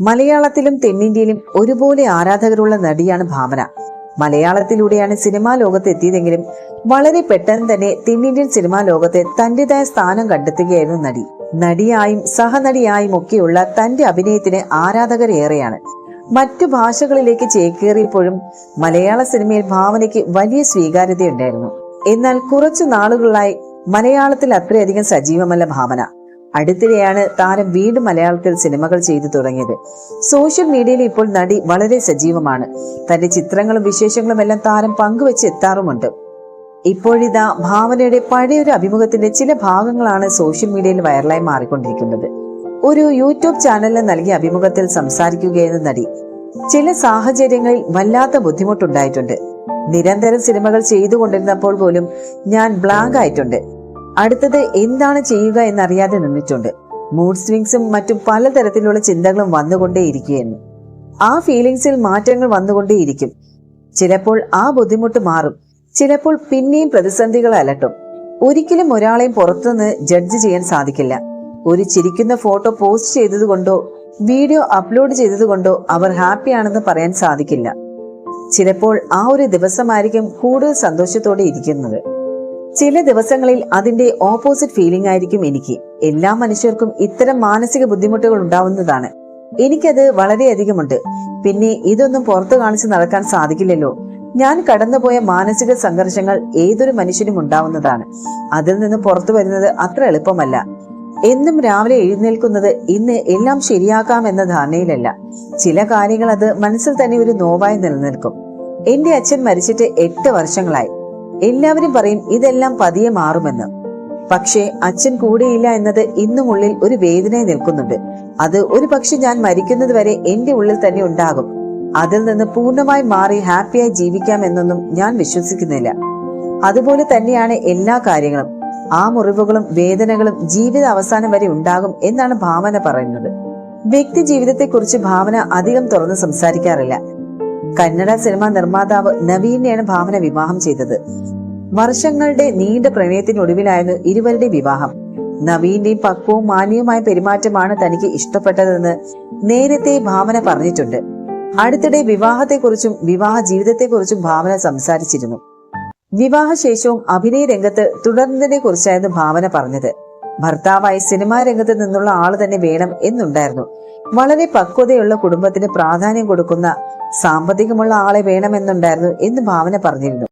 മലയാളത്തിലും തെന്നിന്ത്യയിലും ഒരുപോലെ ആരാധകരുള്ള നടിയാണ് ഭാവന. മലയാളത്തിലൂടെയാണ് സിനിമാ ലോകത്ത് എത്തിയതെങ്കിലും വളരെ പെട്ടെന്ന് തന്നെ തെന്നിന്ത്യൻ സിനിമാ ലോകത്തെ തന്റേതായ സ്ഥാനം കണ്ടെത്തുകയായിരുന്നു നടി. നടിയായും സഹനടിയായും ഒക്കെയുള്ള തന്റെ അഭിനയത്തിന് ആരാധകരേറെയാണ്. മറ്റു ഭാഷകളിലേക്ക് ചേക്കേറിയപ്പോഴും മലയാള സിനിമയിൽ ഭാവനയ്ക്ക് വലിയ സ്വീകാര്യതയുണ്ടായിരുന്നു. എന്നാൽ കുറച്ചു നാളുകളായി മലയാളത്തിൽ അത്രയധികം സജീവമല്ല ഭാവന. അടുത്തിടെയാണ് താരം വീണ്ടും മലയാളത്തിൽ സിനിമകൾ ചെയ്തു തുടങ്ങിയത്. സോഷ്യൽ മീഡിയയിൽ ഇപ്പോൾ നടി വളരെ സജീവമാണ്. തന്റെ ചിത്രങ്ങളും വിശേഷങ്ങളും എല്ലാം താരം പങ്കുവെച്ച് എത്താറുമുണ്ട്. ഇപ്പോഴിതാ ഭാവനയുടെ പഴയൊരു അഭിമുഖത്തിന്റെ ചില ഭാഗങ്ങളാണ് സോഷ്യൽ മീഡിയയിൽ വൈറലായി മാറിക്കൊണ്ടിരിക്കുന്നത്. ഒരു യൂട്യൂബ് ചാനലിന് നൽകിയ അഭിമുഖത്തിൽ സംസാരിക്കുകയെന്ന നടി. ചില സാഹചര്യങ്ങളിൽ വല്ലാത്ത ബുദ്ധിമുട്ടുണ്ടായിട്ടുണ്ട്. നിരന്തരം സിനിമകൾ ചെയ്തുകൊണ്ടിരുന്നപ്പോൾ പോലും ഞാൻ ബ്ലാങ്ക് ആയിട്ടുണ്ട് അടുത്തത് എന്താണ് ചെയ്യുക എന്നറിയാതെ നിന്നിട്ടുണ്ട്. മൂഡ് സ്വിങ്സും മറ്റും പലതരത്തിലുള്ള ചിന്തകളും വന്നുകൊണ്ടേയിരിക്കുകയെന്ന് ആ ഫീലിങ്സിൽ മാറ്റങ്ങൾ വന്നുകൊണ്ടേയിരിക്കും. ചിലപ്പോൾ ആ ബുദ്ധിമുട്ട് മാറും. ചിലപ്പോൾ പിന്നെയും പ്രതിസന്ധികൾ അലട്ടും. ഒരിക്കലും ഒരാളെയും പുറത്തുനിന്ന് ജഡ്ജ് ചെയ്യാൻ സാധിക്കില്ല. ഒരു ചിരിക്കുന്ന ഫോട്ടോ പോസ്റ്റ് ചെയ്തതുകൊണ്ടോ വീഡിയോ അപ്ലോഡ് ചെയ്തതുകൊണ്ടോ അവർ ഹാപ്പിയാണെന്ന് പറയാൻ സാധിക്കില്ല. ചിലപ്പോൾ ആ ഒരു ദിവസമായിരിക്കും കൂടുതൽ സന്തോഷത്തോടെ ഇരിക്കുന്നത്. ചില ദിവസങ്ങളിൽ അതിന്റെ ഓപ്പോസിറ്റ് ഫീലിംഗ് ആയിരിക്കും എനിക്ക്. എല്ലാ മനുഷ്യർക്കും ഇത്തരം മാനസിക ബുദ്ധിമുട്ടുകൾ ഉണ്ടാവുന്നതാണ്. എനിക്കത് വളരെയധികമുണ്ട്. പിന്നെ ഇതൊന്നും പുറത്തു കാണിച്ച് നടക്കാൻ സാധിക്കില്ലല്ലോ. ഞാൻ കടന്നുപോയ മാനസിക സംഘർഷങ്ങൾ ഏതൊരു മനുഷ്യനും ഉണ്ടാവുന്നതാണ്. അതിൽ നിന്ന് പുറത്തു വരുന്നത് അത്ര എളുപ്പമല്ല. എന്നും രാവിലെ എഴുന്നേൽക്കുന്നത് ഇന്ന് എല്ലാം ശരിയാക്കാം എന്ന ധാരണയിലല്ല. ചില കാര്യങ്ങൾ അത് മനസ്സിൽ തന്നെ ഒരു നോവായി നിലനിൽക്കും. എന്റെ അച്ഛൻ മരിച്ചിട്ട് എട്ട് വർഷങ്ങളായി. എല്ലാവരും പറയും ഇതെല്ലാം പതിയെ മാറുമെന്ന്. പക്ഷേ അച്ഛൻ കൂടെയില്ല എന്നത് ഇന്നും ഉള്ളിൽ ഒരു വേദനയെ നിൽക്കുന്നുണ്ട്. അത് ഒരു പക്ഷെ ഞാൻ മരിക്കുന്നത് വരെ എന്റെ ഉള്ളിൽ തന്നെ ഉണ്ടാകും. അതിൽ നിന്ന് പൂർണമായി മാറി ഹാപ്പിയായി ജീവിക്കാം എന്നൊന്നും ഞാൻ വിശ്വസിക്കുന്നില്ല. അതുപോലെ തന്നെയാണ് എല്ലാ കാര്യങ്ങളും. ആ മുറിവുകളും വേദനകളും ജീവിത അവസാനം വരെ ഉണ്ടാകും എന്നാണ് ഭാവന പറയുന്നത്. വ്യക്തി ജീവിതത്തെ കുറിച്ച് ഭാവന അധികം തുറന്ന് സംസാരിക്കാറില്ല. കന്നഡ സിനിമാ നിർമ്മാതാവ് നവീനെയാണ് ഭാവന വിവാഹം ചെയ്തത്. വർഷങ്ങളുടെ നീണ്ട പ്രണയത്തിനൊടുവിലായിരുന്നു ഇരുവരുടെ വിവാഹം. നവീന്റെയും പക്വവും മാന്യവുമായ പെരുമാറ്റമാണ് തനിക്ക് ഇഷ്ടപ്പെട്ടതെന്ന് നേരത്തെ ഭാവന പറഞ്ഞിട്ടുണ്ട്. അടുത്തിടെ വിവാഹത്തെക്കുറിച്ചും വിവാഹ ജീവിതത്തെക്കുറിച്ചും ഭാവന സംസാരിച്ചിരുന്നു. വിവാഹശേഷവും അഭിനയ രംഗത്ത് തുടർന്നതിനെ കുറിച്ചായിരുന്നു ഭാവന പറഞ്ഞത്. ഭർത്താവായി സിനിമാ രംഗത്ത് നിന്നുള്ള ആൾ തന്നെ വേണം എന്നുണ്ടായിരുന്നു. വളരെ പക്വതയുള്ള കുടുംബത്തിന് പ്രാധാന്യം കൊടുക്കുന്ന സാമ്പത്തികമുള്ള ആളെ വേണമെന്നുണ്ടായിരുന്നു എന്ന് ഭാവന പറഞ്ഞിരുന്നു.